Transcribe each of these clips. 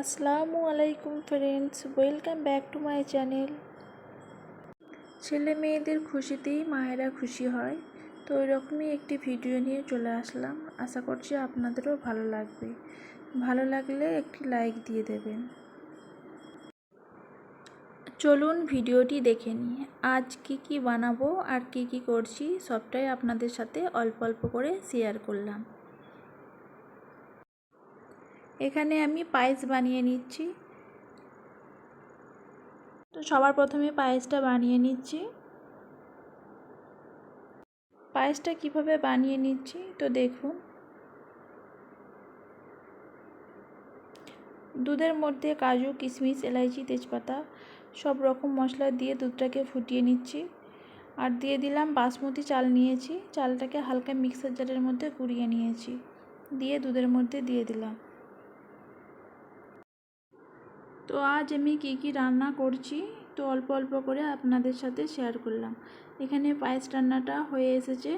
আসসালামু আলাইকুম friends welcome back to my channel ছেলে মেয়েদের খুশিতেই মায়েরা খুশি হয়, তো ওইরকমই একটি ভিডিও নিয়ে চলে আসলাম। আশা করছি আপনাদেরও ভালো লাগবে। ভালো লাগলে একটি লাইক দিয়ে দেবেন। চলুন ভিডিওটি দেখে নিই। আজ কি কি বানাবো আর কি কি করছি, সবটাই আপনাদের সাথে অল্প অল্প করে শেয়ার করলাম। এখানে আমি পায়েস বানিয়ে নিচ্ছি। তো সবার প্রথমে পায়েসটা বানিয়ে নিচ্ছি। পায়েসটা কীভাবে বানিয়ে নিচ্ছি তো দেখুন। দুধের মধ্যে কাজু, কিশমিশ, এলাইচি, তেজপাতা সব রকম মশলা দিয়ে দুধটাকে ফুটিয়ে নিচ্ছি। আর দিয়ে দিলাম বাসমতি চাল নিয়েছি। চালটাকে হালকা মিক্সার জারের মধ্যে গুঁড়িয়ে নিয়েছি। দিয়ে দুধের মধ্যে দিয়ে দিলাম। তো আজ আমি কী কী রান্না করছি, তো অল্প অল্প করে আপনাদের সাথে শেয়ার করলাম। এখানে পায়েস রান্নাটা হয়ে এসেছে।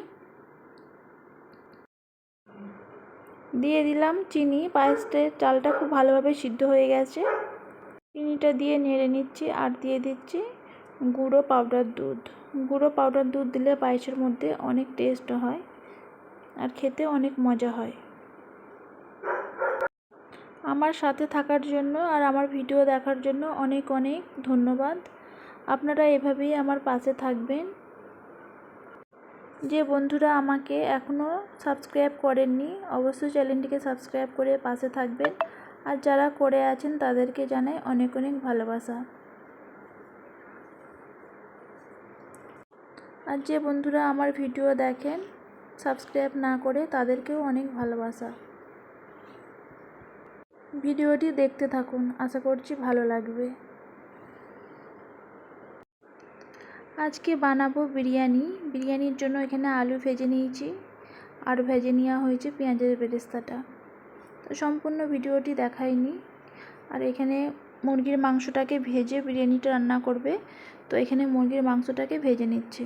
দিয়ে দিলাম চিনি পায়েসটের চালটা খুব ভালোভাবে সিদ্ধ হয়ে গেছে। চিনিটা দিয়ে নেড়ে নিচ্ছি আর দিয়ে দিচ্ছি গুঁড়ো পাউডার দুধ। গুঁড়ো পাউডার দুধ দিলে পায়েসের মধ্যে অনেক টেস্ট হয় আর খেতে অনেক মজা হয়। আমার সাথে থাকার জন্য আর আমার ভিডিও দেখার জন্য অনেক অনেক ধন্যবাদ। আপনারা এভাবেই আমার পাশে থাকবেন। যে বন্ধুরা আমাকে এখনও সাবস্ক্রাইব করেননি, অবশ্যই চ্যানেলটিকে সাবস্ক্রাইব করে পাশে থাকবেন। আর যারা করে আছেন, তাদেরকে জানাই অনেক অনেক ভালোবাসা। আর যে বন্ধুরা আমার ভিডিও দেখেন, সাবস্ক্রাইব না করে, তাদেরকেও অনেক ভালোবাসা। ভিডিওটি দেখতে থাকুন। আশা করছি ভালো লাগবে। আজকে বানাবো বিরিয়ানি। বিরিয়ানির জন্য এখানে আলু ভেজে নিয়েছি। আর ভেজে নেওয়া হয়েছে পেঁয়াজের বেরেস্তাটা। তো সম্পূর্ণ ভিডিওটি দেখায়নি আর এখানে মুরগির মাংসটাকে ভেজে বিরিয়ানিটা রান্না করবে। তো এখানে মুরগির মাংসটাকে ভেজে নিচ্ছে।